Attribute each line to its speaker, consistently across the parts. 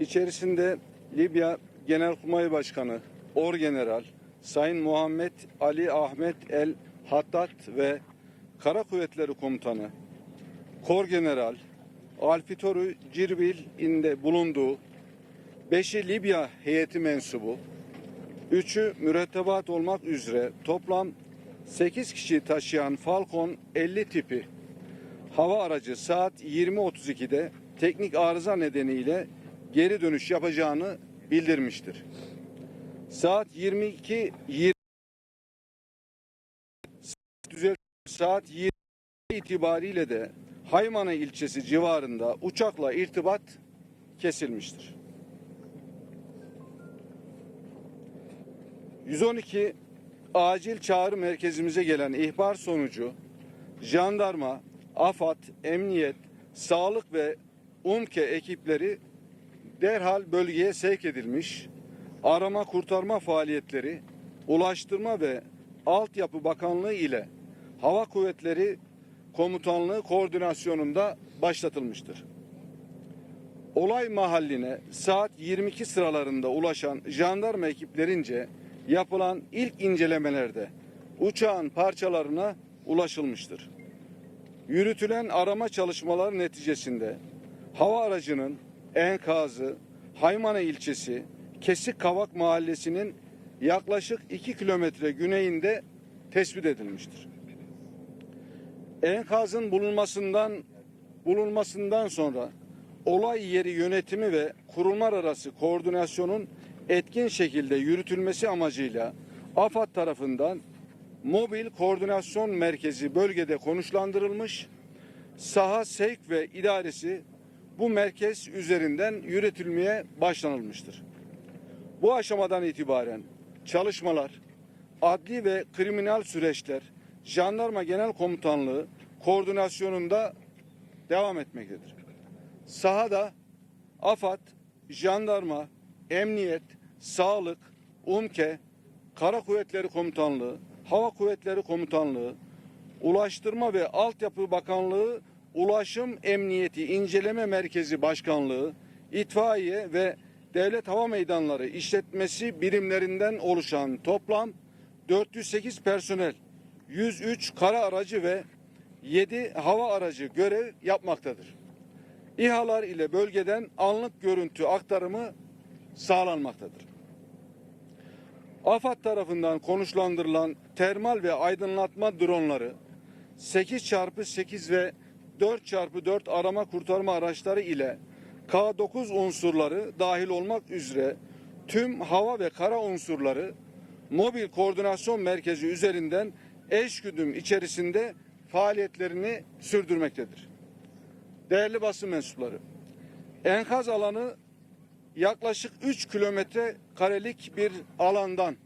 Speaker 1: İçerisinde Libya Genelkurmay Başkanı Orgeneral Sayın Muhammed Ali Ahmet El Hattat ve Kara Kuvvetleri Komutanı Korgeneral Alfitoru Cirbil inde bulunduğu 5'i Libya heyeti mensubu, 3'ü mürettebat olmak üzere toplam 8 kişi taşıyan Falcon 50 tipi. Hava aracı saat 20.32'de teknik arıza nedeniyle geri dönüş yapacağını bildirmiştir. Saat 22 20 düzel saat 20 itibariyle de Haymana ilçesi civarında uçakla irtibat kesilmiştir. 112 acil çağrı merkezimize gelen ihbar sonucu jandarma, AFAD, emniyet, sağlık ve UMKE ekipleri derhal bölgeye sevk edilmiş. Arama kurtarma faaliyetleri Ulaştırma ve Altyapı Bakanlığı ile Hava Kuvvetleri Komutanlığı koordinasyonunda başlatılmıştır. Olay mahalline saat 22 sıralarında ulaşan jandarma ekiplerince yapılan ilk incelemelerde uçağın parçalarına ulaşılmıştır. Yürütülen arama çalışmaları neticesinde hava aracının enkazı Haymana ilçesi Kesik Kavak mahallesinin yaklaşık 2 kilometre güneyinde tespit edilmiştir. Enkazın bulunmasından bulunmasından sonra olay yeri yönetimi ve kurumlar arası koordinasyonun etkin şekilde yürütülmesi amacıyla AFAD tarafından mobil koordinasyon merkezi bölgede konuşlandırılmış, saha sevk ve idaresi bu merkez üzerinden yürütülmeye başlanılmıştır. Bu aşamadan itibaren çalışmalar, adli ve kriminal süreçler Jandarma Genel Komutanlığı koordinasyonunda devam etmektedir. Sahada AFAD, jandarma, emniyet, sağlık, UMKE, Kara Kuvvetleri Komutanlığı, Hava Kuvvetleri Komutanlığı, Ulaştırma ve Altyapı Bakanlığı, Ulaşım Emniyeti İnceleme Merkezi Başkanlığı, İtfaiye ve Devlet Hava Meydanları işletmesi birimlerinden oluşan toplam 408 personel, 103 kara aracı ve 7 hava aracı görev yapmaktadır. İHA'lar ile bölgeden anlık görüntü aktarımı sağlanmaktadır. AFAD tarafından konuşlandırılan termal ve aydınlatma dronları 8x8 ve 4x4 arama kurtarma araçları ile K9 unsurları dahil olmak üzere tüm hava ve kara unsurları mobil koordinasyon merkezi üzerinden eşgüdüm içerisinde faaliyetlerini sürdürmektedir. Değerli basın mensupları, enkaz alanı yaklaşık 3 kilometre karelik bir alandan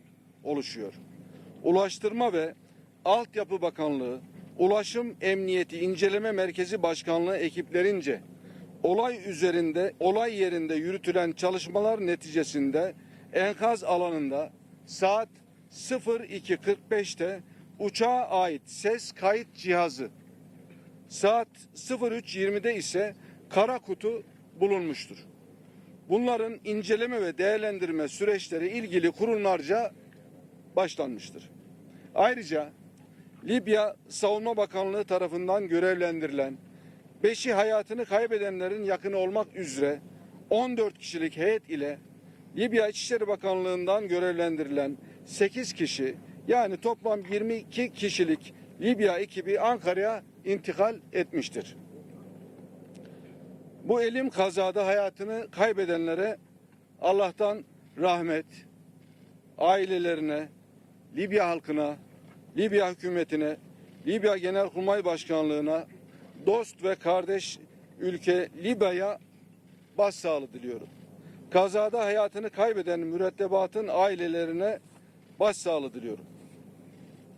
Speaker 1: oluşuyor. Ulaştırma ve Altyapı Bakanlığı, Ulaşım Emniyeti İnceleme Merkezi Başkanlığı ekiplerince olay üzerinde, olay yerinde yürütülen çalışmalar neticesinde enkaz alanında saat 02.45'te uçağa ait ses kayıt cihazı, saat 03.20'de ise kara kutu bulunmuştur. Bunların inceleme ve değerlendirme süreçleri ilgili kurumlarca başlanmıştır. Ayrıca Libya Savunma Bakanlığı tarafından görevlendirilen beşi hayatını kaybedenlerin yakını olmak üzere 14 kişilik heyet ile Libya İçişleri Bakanlığı'ndan görevlendirilen 8 kişi yani toplam 22 kişilik Libya ekibi Ankara'ya intikal etmiştir. Bu elim kazada hayatını kaybedenlere Allah'tan rahmet, ailelerine, Libya halkına, Libya hükümetine, Libya Genelkurmay Başkanlığı'na, dost ve kardeş ülke Libya'ya başsağlığı diliyorum. Kazada hayatını kaybeden mürettebatın ailelerine başsağlığı diliyorum.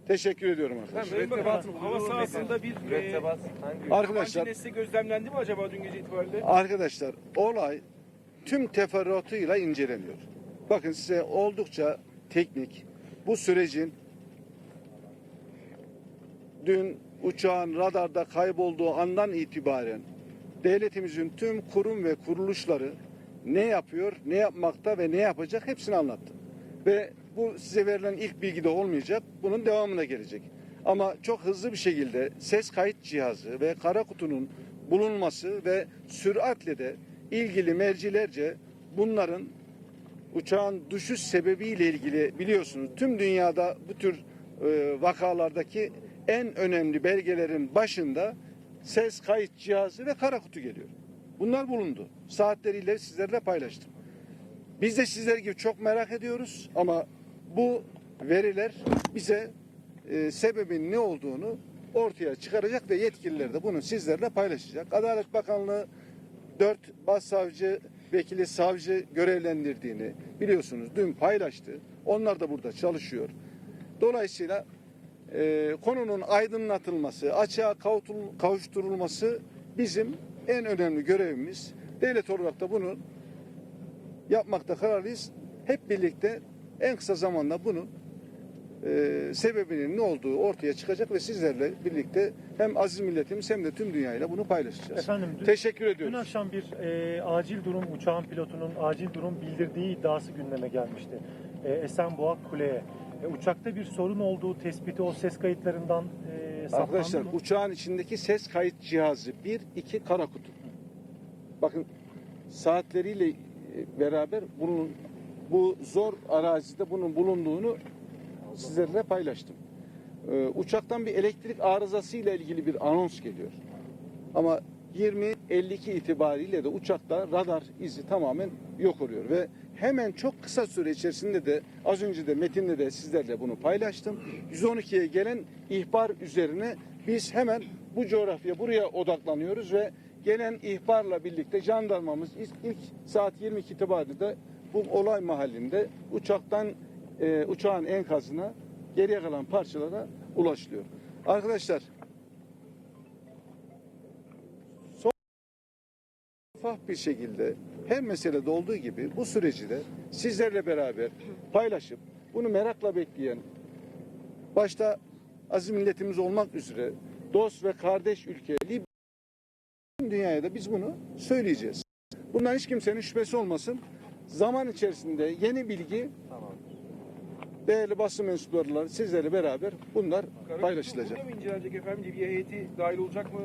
Speaker 1: Teşekkür ediyorum arkadaşlar.
Speaker 2: Bakanım, hava sahasında bir e,
Speaker 3: Mürettebat hangi
Speaker 1: Arkadaşlar
Speaker 2: nesne gözlemlendi mi acaba dün gece itibariyle?
Speaker 1: Arkadaşlar olay tüm teferruatıyla inceleniyor. Bakın size oldukça teknik bu sürecin dün uçağın radarda kaybolduğu andan itibaren devletimizin tüm kurum ve kuruluşları ne yapıyor, ne yapmakta ve ne yapacak hepsini anlattı. Ve bu size verilen ilk bilgi de olmayacak. Bunun devamına gelecek. Ama çok hızlı bir şekilde ses kayıt cihazı ve kara kutunun bulunması ve süratle de ilgili mercilerce bunların uçağın düşüş sebebiyle ilgili biliyorsunuz tüm dünyada bu tür e, vakalardaki en önemli belgelerin başında ses kayıt cihazı ve kara kutu geliyor. Bunlar bulundu. Saatleriyle sizlerle paylaştım. Biz de sizler gibi çok merak ediyoruz ama bu veriler bize e, sebebin ne olduğunu ortaya çıkaracak ve yetkililer de bunu sizlerle paylaşacak. Adalet Bakanlığı 4 başsavcı, vekili savcı görevlendirdiğini biliyorsunuz dün paylaştı. Onlar da burada çalışıyor. Dolayısıyla e, konunun aydınlatılması, açığa kavuşturulması bizim en önemli görevimiz. Devlet olarak da bunu yapmakta kararlıyız. Hep birlikte en kısa zamanda bunun e, sebebinin ne olduğu ortaya çıkacak ve sizlerle birlikte hem aziz milletimiz hem de tüm dünyayla bunu paylaşacağız.
Speaker 3: Efendim dün,
Speaker 1: Teşekkür
Speaker 3: dün
Speaker 1: ediyoruz.
Speaker 3: akşam bir e, acil durum uçağın pilotunun acil durum bildirdiği iddiası gündeme gelmişti. E, Esenboğa Kule'ye. E, uçakta bir sorun olduğu tespiti o ses kayıtlarından e,
Speaker 1: Arkadaşlar
Speaker 3: mı?
Speaker 1: uçağın içindeki ses kayıt cihazı bir iki kara kutu. Bakın saatleriyle e, beraber bunun bu zor arazide bunun bulunduğunu sizlerle paylaştım. Ee, uçaktan bir elektrik arızası ile ilgili bir anons geliyor. Ama 20.52 itibariyle de uçakta radar izi tamamen yok oluyor ve hemen çok kısa süre içerisinde de az önce de metinde de sizlerle bunu paylaştım. 112'ye gelen ihbar üzerine biz hemen bu coğrafya buraya odaklanıyoruz ve gelen ihbarla birlikte jandarmamız ilk, ilk saat 22 itibariyle de bu olay mahallinde uçaktan e, uçağın enkazına geriye kalan parçalara ulaşılıyor. Arkadaşlar şeffaf bir şekilde her meselede olduğu gibi bu süreci de sizlerle beraber paylaşıp bunu merakla bekleyen başta aziz milletimiz olmak üzere dost ve kardeş ülke Libya dünyaya da biz bunu söyleyeceğiz. Bundan hiç kimsenin şüphesi olmasın. Zaman içerisinde yeni bilgi değerli basın mensuplarıyla sizlerle beraber bunlar paylaşılacak.
Speaker 2: Burada mı incelenecek efendim? Libya heyeti dahil olacak mı?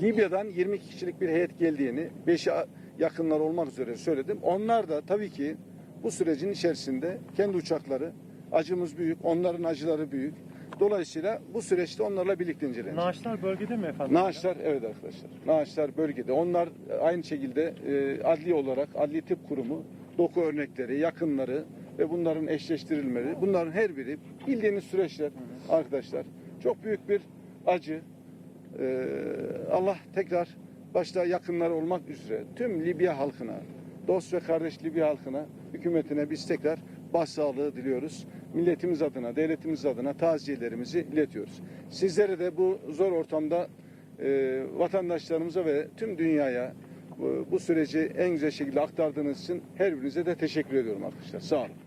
Speaker 1: Libya'dan 22 kişilik bir heyet geldiğini, 5'i yakınlar olmak üzere söyledim. Onlar da tabii ki bu sürecin içerisinde kendi uçakları, acımız büyük, onların acıları büyük. Dolayısıyla bu süreçte onlarla birlikte incelenecek.
Speaker 3: Naaşlar bölgede mi efendim?
Speaker 1: Naaşlar evet arkadaşlar. Naaşlar bölgede. Onlar aynı şekilde e, adli olarak adli tıp kurumu doku örnekleri, yakınları ve bunların eşleştirilmeleri. Bunların her biri bildiğiniz süreçler arkadaşlar. Çok büyük bir acı. Ee, Allah tekrar başta yakınları olmak üzere tüm Libya halkına, dost ve kardeş Libya halkına, hükümetine biz tekrar başsağlığı diliyoruz. Milletimiz adına, devletimiz adına taziyelerimizi iletiyoruz. Sizlere de bu zor ortamda e, vatandaşlarımıza ve tüm dünyaya bu, bu süreci en güzel şekilde aktardığınız için her birinize de teşekkür ediyorum arkadaşlar. Sağ olun.